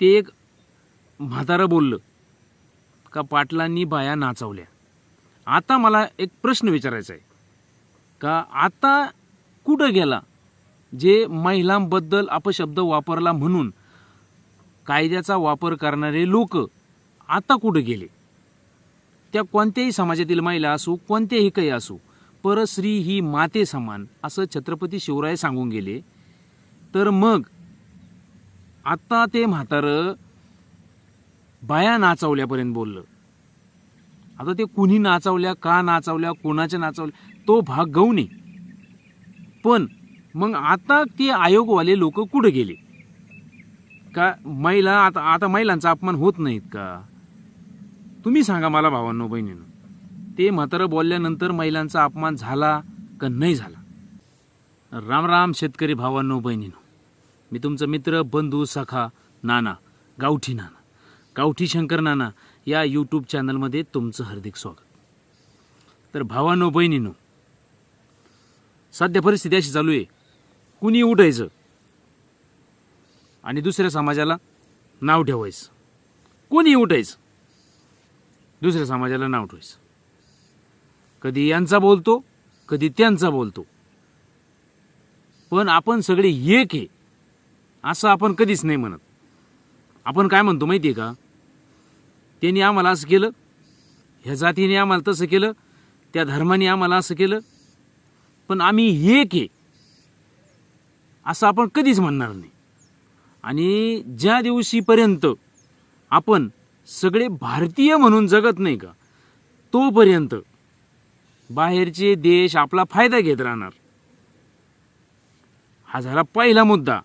ते एक म्हातारं बोललं का पाटलांनी बाया नाचवल्या. आता मला एक प्रश्न विचारायचा आहे. का आता कुठं गेला जे महिलांबद्दल अपशब्द वापरला म्हणून कायद्याचा वापर करणारे लोक आता कुठं गेले? त्या कोणत्याही समाजातील महिला असो कोणत्याही काही असो परस्त्री ही माते समान असं छत्रपती शिवराय सांगून गेले. तर मग आता ते म्हातारं बाया नाचवल्यापर्यंत बोललं. आता ते कुणी नाचवल्या का नाचवल्या कोणाच्या नाचवल्या तो भाग गौणे पण मग आता ते आयोगवाले लोक कुठं गेले? का महिला आता आता महिलांचा अपमान होत नाहीत का? तुम्ही सांगा मला भावांनो बहिणीनं. ते म्हातारं बोलल्यानंतर महिलांचा अपमान झाला का नाही झाला? राम राम शेतकरी भावांनो बहिणीनो. मी तुमचा मित्र बंधू सखा नाना गावठी नाना गावठी शंकर नाना या यूट्यूब चॅनलमध्ये तुमचं हार्दिक स्वागत. तर भावांनो बहिणीनो सध्या परिस्थिती अशी चालू आहे. कुणी उठायचं आणि दुसऱ्या समाजाला नाव ठेवायचं? कोणी उठायचं? दुसऱ्या समाजाला नाव ठेवायचं? कधी यांचा बोलतो कधी त्यांचा बोलतो. पण आपण सगळे एक आहे. असं आपण कधीच नाही म्हणत. आपण काय म्हणतो माहिती आहे का? त्यांनी आम्हाला असं केलं ह्या जातीने आम्हाला तसं केलं त्या धर्माने आम्हाला असं केलं पण आम्ही एक आहे. असं आपण कधीच म्हणणार नाही. आणि ज्या दिवशीपर्यंत आपण सगळे भारतीय म्हणून जगत नाही का तोपर्यंत बाहेरचे देश आपला फायदा घेत राहणार. हा झाला पहिला मुद्दा.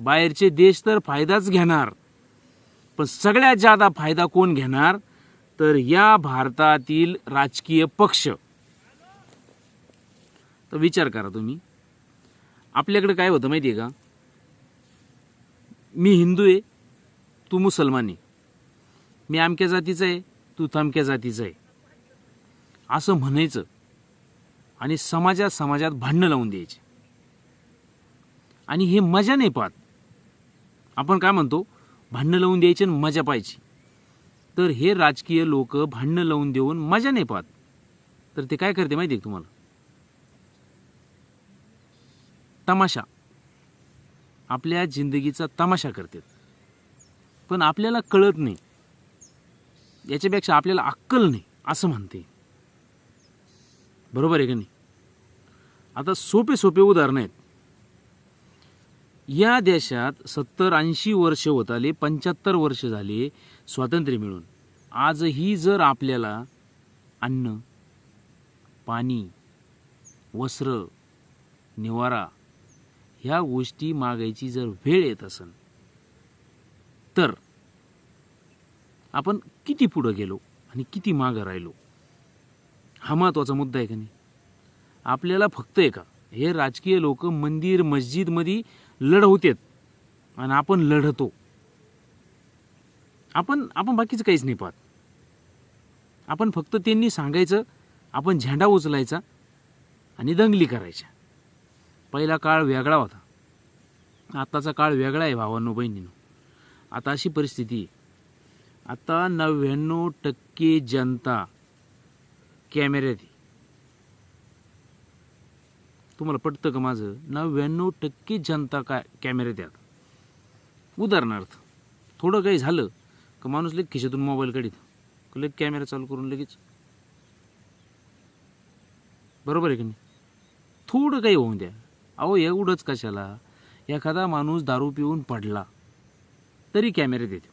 बाहेरचे देश तर फायदाच घेणार. पण सगळ्यात जादा फायदा कोण घेणार? तर या भारतातील राजकीय पक्ष. तर विचार करा तुम्ही. आपल्याकडे काय होतं माहिती आहे का? मी हिंदू आहे तू मुसलमान आहे. मी आमक्या जातीचा आहे तू थमक्या जातीचा आहे. असं म्हणायचं आणि समाजात समाजात भांडणं लावून द्यायचे. आणि हे मजा नाही पाहत. आपण काय म्हणतो? भांडणं लावून द्यायची आणि मजा पाहिजे तर हे राजकीय लोक भांडणं लावून देऊन मजा नाही पाहत. तर ते काय करते माहिती आहे तुम्हाला? तमाशा. आपल्या जिंदगीचा तमाशा करतात. पण आपल्याला कळत नाही. याच्यापेक्षा आपल्याला अक्कल नाही असं म्हणते. बरोबर आहे का नाही? आता सोपे सोपे उदाहरणं आहेत. या देशात सत्तर ऐंशी वर्ष होत आले पंच्याहत्तर वर्ष झाले स्वातंत्र्य मिळून. आजही जर आपल्याला अन्न पाणी वस्त्र निवारा ह्या गोष्टी मागायची जर वेळ येत असेल तर आपण किती पुढं गेलो आणि किती मागं राहिलो? हा महत्त्वाचा मुद्दा आहे का नाही? आपल्याला फक्त आहे का? हे राजकीय लोक मंदिर मस्जिदमध्ये लढवतेत आणि आपण लढतो. आपण आपण बाकीचं काहीच नाही पाहत. आपण फक्त त्यांनी सांगायचं आपण झेंडा उचलायचा आणि दंगली करायच्या. पहिला काळ वेगळा होता. आत्ताचा काळ वेगळा आहे भावांनो बहिणीनो. आता अशी परिस्थिती आहे. आता नव्याण्णव टक्के जनता कॅमेऱ्यात आहे तुम्हाला पटतं का माझं? नव्याण्णव टक्के जनता काय कॅमेऱ्यात यात उदाहरणार्थ थोडं काही झालं का माणूस लगेच खिशातून मोबाईल काढित. लगेच कॅमेरा चालू करून लगेच. बरोबर आहे की नाही? थोडं काही होऊन द्या. अहो एवढंच कशाला? एखादा माणूस दारू पिऊन पडला तरी कॅमेरे देते.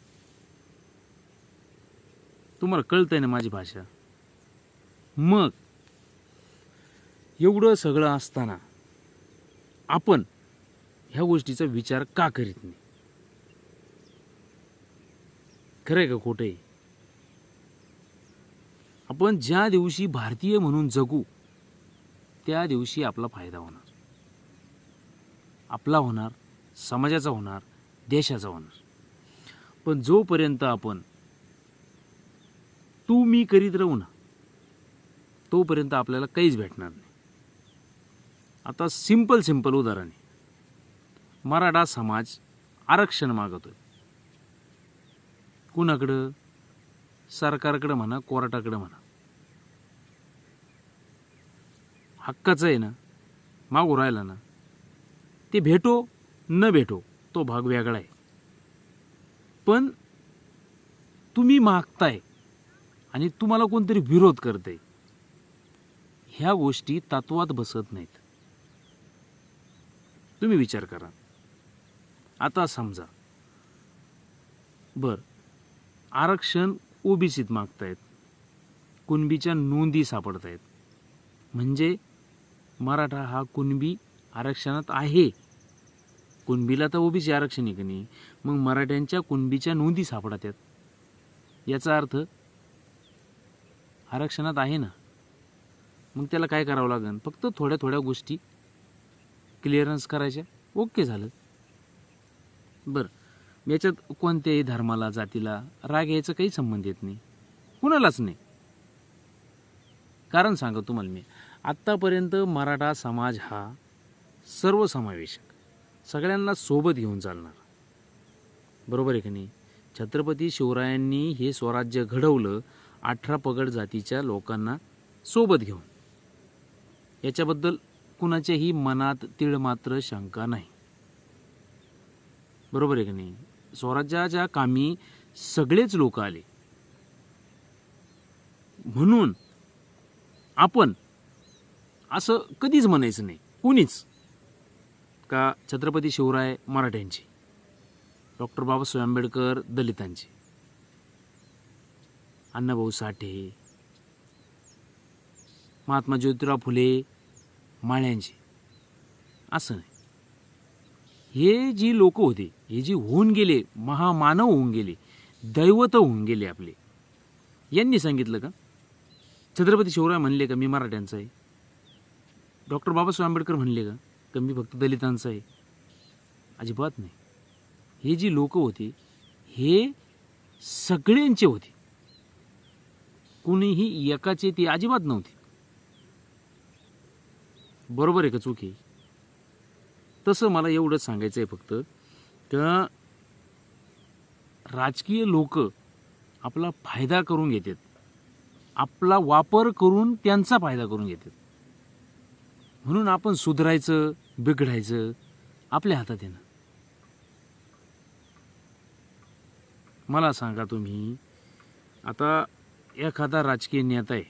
तुम्हाला कळतंय ना माझी भाषा? मग एवढं सगळं असताना आपण ह्या गोष्टीचा विचार का करीत नाही? खरं आहे का खोटं आहे? आपण ज्या दिवशी भारतीय म्हणून जगू त्या दिवशी आपला फायदा होणार. आपला होणार समाजाचा होणार देशाचा होणार. पण जोपर्यंत आपण तू मी करीत राहू ना तोपर्यंत आपल्याला काहीच भेटणार नाही. आता सिंपल सिंपल उदाहरण आहे. मराठा समाज आरक्षण मागतोय. कुणाकडं? सरकारकडं म्हणा कोर्टाकडं म्हणा. हक्काचं आहे ना? मागू राहिला ना? ते भेटो न भेटो तो भाग वेगळा आहे. पण तुम्ही मागताय आणि तुम्हाला कोणतरी विरोध करतंय ह्या गोष्टी तत्वात बसत नाहीत. तुम्ही विचार करा. आता समजा. बर. आरक्षण ओबीसीत मागतायत. कुणबीच्या नोंदी सापडत आहेत म्हणजे मराठा हा कुणबी आरक्षणात आहे. कुणबीला तर ओबीसी आरक्षण आहे की नाही? मग मराठ्यांच्या कुणबीच्या नोंदी सापडत आहेत याचा अर्थ आरक्षणात आहे ना? मग त्याला काय करावं लागेल फक्त थोड्या थोड्या गोष्टी क्लिअरन्स करायच्या ओके झालं. बरं. याच्यात कोणत्याही धर्माला जातीला राग यायचा काही संबंध येत नाही. कुणालाच नाही. कारण सांगा तुम्हाला मी. आत्तापर्यंत मराठा समाज हा सर्वसमावेशक. सगळ्यांना सोबत घेऊन चालणार. बरोबर आहे की नाही? छत्रपती शिवरायांनी हे स्वराज्य घडवलं अठरा पगड जातीच्या लोकांना सोबत घेऊन. याच्याबद्दल कुणाच्याही मनात तीळ मात्र शंका नाही. बरोबर आहे की नाही? स्वराज्याच्या कामी सगळेच लोक आले. म्हणून आपण असं कधीच म्हणायचं नाही. कुणीच? का छत्रपती शिवराय मराठ्यांची? डॉक्टर बाबासाहेब आंबेडकर दलितांची? अण्णाभाऊ साठे? महात्मा ज्योतिराव फुले माळ्यांची. असं नाही. हे जी लोक होते हे जी होऊन गेले महामानव होऊन गेले दैवत होऊन गेले आपले. यांनी सांगितलं का? छत्रपती शिवराय म्हणले का मी मराठ्यांचा आहे? डॉक्टर बाबासाहेब आंबेडकर म्हणले का का मी फक्त दलितांचा आहे? अजिबात नाही. हे जी लोक होते हे सगळ्यांचे होते. कुणीही एकाचे ती अजिबात नव्हती. बरोबर आहे का चूक? आहे तसं मला एवढंच सांगायचं आहे फक्त का राजकीय लोक आपला फायदा करून घेतात. आपला वापर करून त्यांचा फायदा करून घेतात. म्हणून आपण सुधरायचं बिघडायचं आपल्या हातात येणं मला सांगा तुम्ही आता एखादा राजकीय नेता आहे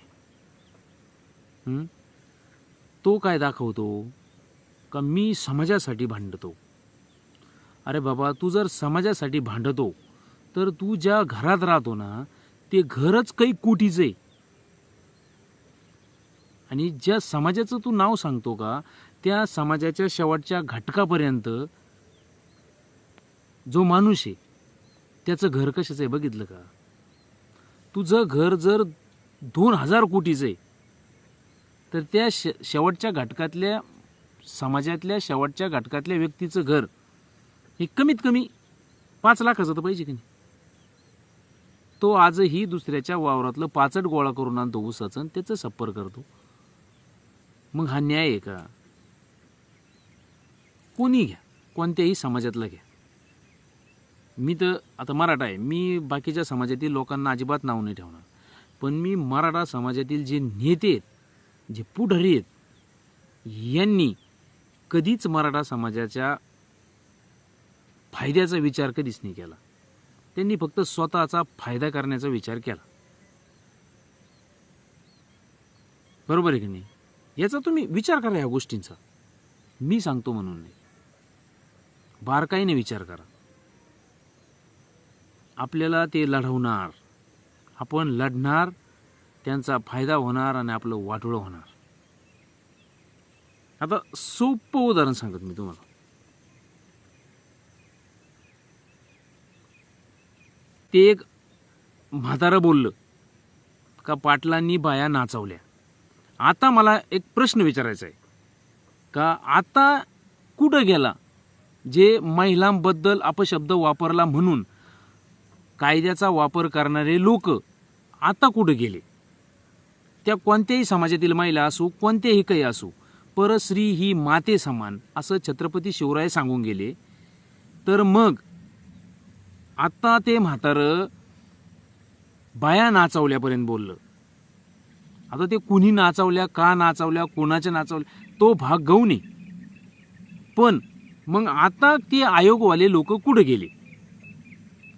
तो काय दाखवतो? का मी समाजासाठी भांडतो? अरे बाबा तू जर समाजासाठी भांडतो तर तू ज्या घरात राहतो ना ते घरच काही कोटीचं आहे. आणि ज्या समाजाचं तू नाव सांगतो का त्या समाजाच्या शेवटच्या घटकापर्यंत जो माणूस आहे त्याचं घर कशाचं आहे बघितलं का? तुझं घर जर दोन हजार कोटीचं आहे तर त्या शे शेवटच्या घटकातल्या समाजातल्या शेवटच्या घटकातल्या व्यक्तीचं घर हे कमीत कमी पाच लाखाचं तर पाहिजे की नाही? तो आजही दुसऱ्याच्या वावरातलं पाचट गोळा करून आणतो ऊसाचं आणि त्याचं सप्पर करतो. मग हा न्याय आहे का? कोणी घ्या? कोणत्याही समाजातला घ्या. मी तर आता मराठा आहे. मी बाकीच्या समाजातील लोकांना अजिबात नाव नाही ठेवणार. पण मी मराठा समाजातील जे नेते आहेत जे पुढारी आहेत यांनी कधीच मराठा समाजाच्या फायद्याचा विचार कधीच नाही केला. त्यांनी फक्त स्वतःचा फायदा करण्याचा विचार केला. बरोबर आहे की नाही? याचा तुम्ही विचार करा या गोष्टींचा. मी सांगतो म्हणून नाही. बारकाईने विचार करा. आपल्याला ते लढवणार. आपण लढणार त्यांचा फायदा होणार आणि आपलं वाटोळं होणार. आता सोपं उदाहरण सांगत मी तुम्हाला. ते एक म्हातारं बोललं का पाटलांनी बाया नाचवल्या? आता मला एक प्रश्न विचारायचा आहे. का आता कुठं गेला जे महिलांबद्दल अपशब्द वापरला म्हणून कायद्याचा वापर करणारे लोक आता कुठं गेले? त्या कोणत्याही समाजातील महिला असो कोणत्याही काही असो परस्त्री ही माते समान असं छत्रपती शिवराय सांगून गेले. तर मग आत्ता ते म्हातारं बाया नाचवल्यापर्यंत बोललं. आता ते कुणी नाचवल्या का नाचवल्या कोणाच्या नाचवल्या तो भाग गौणे पण मग आता ते आयोगवाले लोक कुठं गेले?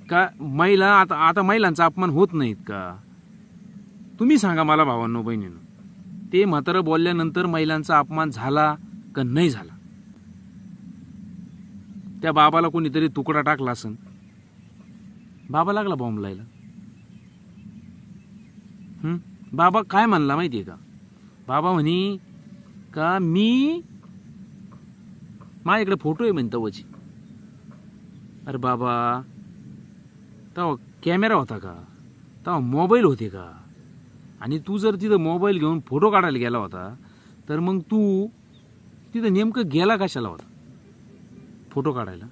का महिला आता आता महिलांचा अपमान होत नाहीत का? तुम्ही सांगा मला भावांनो बहिणीनं. ते म्हातारं बोलल्यानंतर महिलांचा अपमान झाला का नाही झाला? त्या बाबाला कोणीतरी तुकडा टाकला असन. बाबा लागला बॉम्ब लायला. बाबा काय म्हणला माहितीये का? बाबा म्हणे का मी माझ्याकडे फोटो आहे म्हणे तवची. अरे बाबा तेव्हा कॅमेरा होता का? तेव्हा मोबाईल होते का? आणि तू जर तिथं मोबाईल घेऊन फोटो काढायला गेला होता तर मग तू तिथं नेमकं गेला कशाला होता? फोटो काढायला?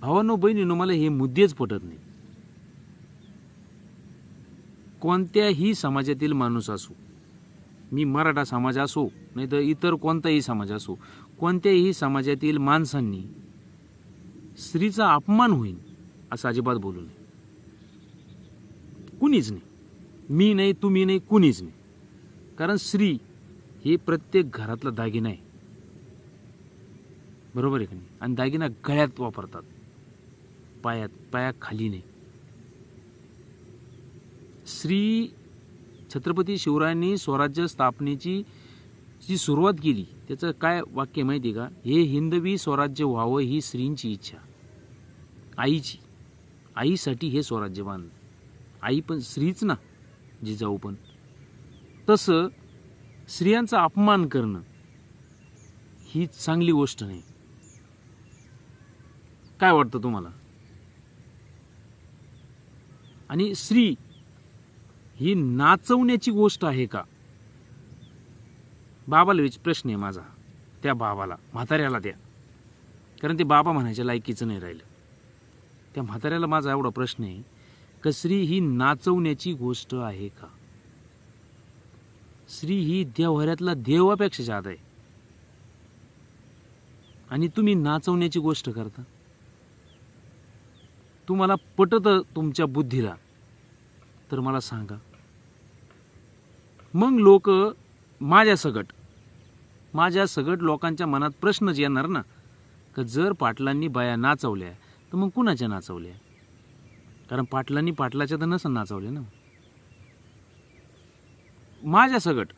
भावानो बहिणीनो मला हे मुद्देच पटत नाही. कोणत्याही समाजातील माणूस असो मी मराठा समाज असो नाही तर इतर कोणताही समाज असो कोणत्याही समाजातील माणसांनी स्त्रीचा अपमान होईल असं अजिबात बोलू नये. कुणीच नाही. मी नाही तुम्ही नाही कुणीच नाही कारण स्त्री हे प्रत्येक घरातला दागिना आहे. बरोबर आहे का नाही? आणि दागिना गळ्यात वापरतात. पायात पाया खाली नाही. श्री छत्रपती शिवरायांनी स्वराज्य स्थापनेची जी सुरुवात केली त्याचं काय वाक्य माहिती आहे का? हे हिंदवी स्वराज्य व्हावं ही स्त्रींची इच्छा. आईची. आईसाठी हे स्वराज्य बांध. आई पण स्त्रीच ना. जिजाऊ पण. तसं स्त्रियांचा अपमान करणं ही चांगली गोष्ट नाही. काय वाटतं तुम्हाला? आणि स्त्री ही नाचवण्याची गोष्ट आहे का? बाबाला विच प्रश्न आहे माझा. त्या बाबाला म्हाताऱ्याला द्या. कारण ते बाबा म्हणायच्या लायकीचं नाही राहिलं. त्या म्हाताऱ्याला माझा एवढा प्रश्न आहे. का ही नाचवण्याची गोष्ट आहे का? स्त्री ही देवहऱ्यातला देवापेक्षा जात आहे. आणि तुम्ही नाचवण्याची गोष्ट करता? तुम्हाला पटत तुमच्या बुद्धीला? तर मला सांगा. मग लोक माझ्या सगट माझ्या सगट लोकांच्या मनात प्रश्नच येणार ना का जर पाटलांनी बाया नाचवल्या तर मग कुणाच्या नाचवल्या? कारण पाटलांनी पाटलाच्या तर नसन नाचवले ना. माझ्या सगट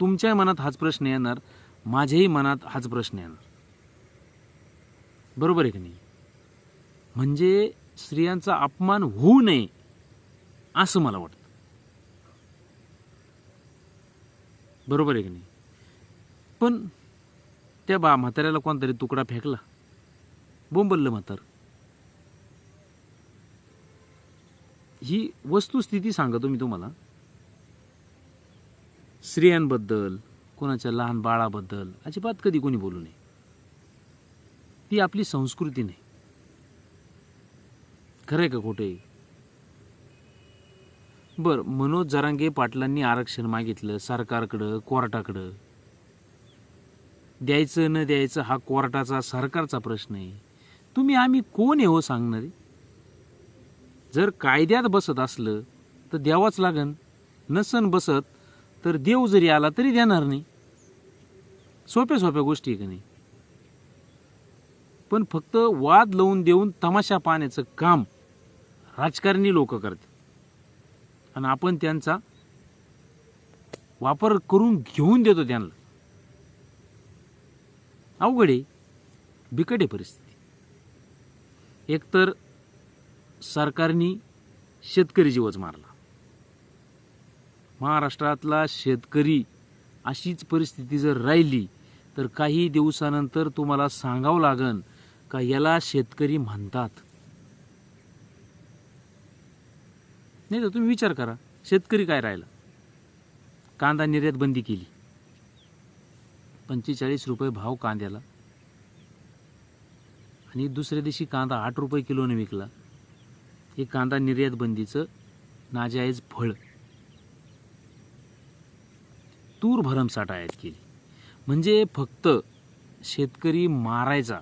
तुमच्या मनात हाच प्रश्न येणार माझ्याही मनात हाच प्रश्न येणार. बरोबर आहे की नाही? म्हणजे स्त्रियांचा अपमान होऊ नये असं मला वाटतं. बरोबर आहे की नाही? पण त्या बा म्हाताऱ्याला कोणतरी तुकडा फेकला. बोंबललं म्हातार. ही वस्तुस्थिती सांगतो मी तुम्हाला. स्त्रियांबद्दल कोणाच्या लहान बाळाबद्दल अजिबात कधी कोणी बोलू नये. ती आपली संस्कृती नाही. खरंय का खोटे बर मनोज जरांगे पाटलांनी आरक्षण मागितलं सरकारकडं कोर्टाकडं. द्यायचं न द्यायचं हा कोर्टाचा सरकारचा प्रश्न आहे. तुम्ही आम्ही कोण आहे हो सांगणारे? जर कायद्यात बसत असलं तर द्यावाच लागन. नसन बसत तर देव जरी आला तरी देणार नाही. सोप्या सोप्या गोष्टी आहे का नाही? पण फक्त वाद लावून देऊन तमाशा पाहण्याचं काम राजकारणी लोक करतात. आणि आपण त्यांचा वापर करून घेऊन देतो त्यांना. अवघड आहे. बिकट आहे परिस्थिती. एकतर सरकारने शेतकरी जीवच मारला. महाराष्ट्रातला शेतकरी अशीच परिस्थिती जर राहिली तर काही दिवसानंतर तुम्हाला सांगावं लागन का याला शेतकरी म्हणतात? नाही तर तुम्ही विचार करा शेतकरी काय राहिला? कांदा निर्यात बंदी केली. पंचेचाळीस रुपये भाव कांद्याला. आणि दुसऱ्या दिवशी कांदा आठ रुपये किलोने विकला. हे कांदा निर्यात बंदीचं नाजायज फळ. तूर भरमसाठ आयात केली. म्हणजे फक्त शेतकरी मारायचा.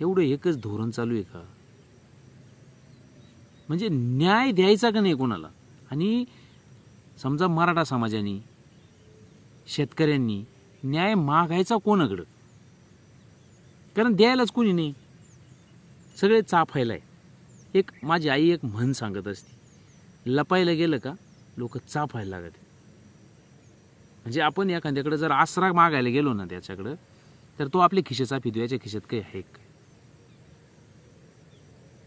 एवढं एकच धोरण चालू आहे का? म्हणजे न्याय द्यायचा का नाही कोणाला? आणि समजा मराठा समाजाने शेतकऱ्यांनी न्याय मागायचा कोणाकडं? कारण द्यायलाच कोणी नाही. सगळे चाफायला आहे एक माझी आई एक म्हण सांगत असते. लपायला गेलं का लोक चाफायला लागत म्हणजे आपण एखाद्याकडे जर आसरा मागायला गेलो ना त्याच्याकडं तर तो आपले खिशे चाफी याच्या खिशात काही आहे काय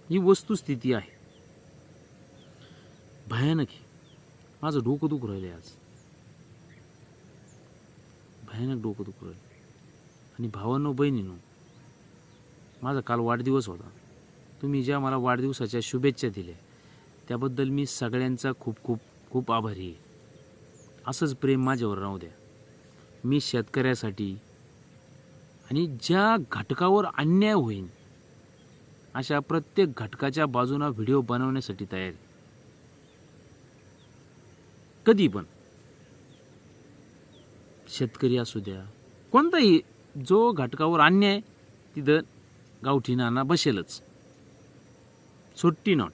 ही वस्तुस्थिती आहे. भयानक ही. माझं डोकं दुखू राहिलं आज. भयानक डोकं दुखू राहिलं आणि भावांनो बहिणीनो माझा काल वाढदिवस होता. तुम्ही ज्या मला वाढदिवसाच्या शुभेच्छा दिल्या त्याबद्दल मी सगळ्यांचा खूप खूप खूप आभारी आहे. असंच प्रेम माझ्यावर राहू द्या. मी शेतकऱ्यासाठी आणि ज्या घटकावर अन्याय होईल अशा प्रत्येक घटकाच्या बाजूनं व्हिडिओ बनवण्यासाठी तयार कधी पण. शेतकरी असू द्या कोणताही जो घटकावर अन्याय तिथं गावठी नाना बसेलच. सुट्टी नॉट.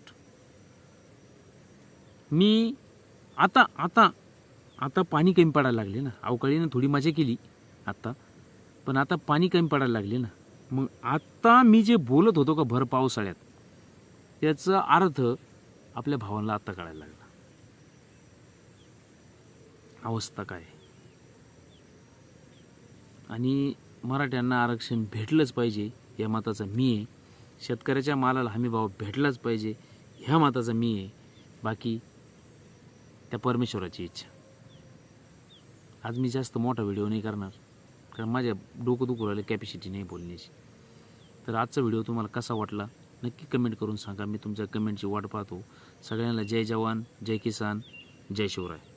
मी आता आता आता पाणी कमी पडायला लागले ना. अवकाळीनं थोडी मजा केली आत्ता पण आता पाणी कमी पडायला लागले ना. मग आत्ता मी जे बोलत होतो का भर पावसाळ्यात त्याचा अर्थ आपल्या भावांना आत्ता कळायला लागला. अवस्था काय? आणि मराठ्यांना आरक्षण भेटलंच पाहिजे या मताचा मी आहे. शेतकऱ्याच्या मालाला हमी भाव भेटलाच पाहिजे ह्या मताचा मी आहे. बाकी त्या परमेश्वराची इच्छा. आज मी जास्त मोठा व्हिडिओ नाही करणार कारण माझ्या डोकं दुखू राहिलं कॅपॅसिटी नाही बोलण्याची. तर आजचा व्हिडिओ तुम्हाला कसा वाटला नक्की कमेंट करून सांगा. मी तुमच्या कमेंटची वाट पाहतो. सगळ्यांना जय जवान जय किसान जय शिवराय.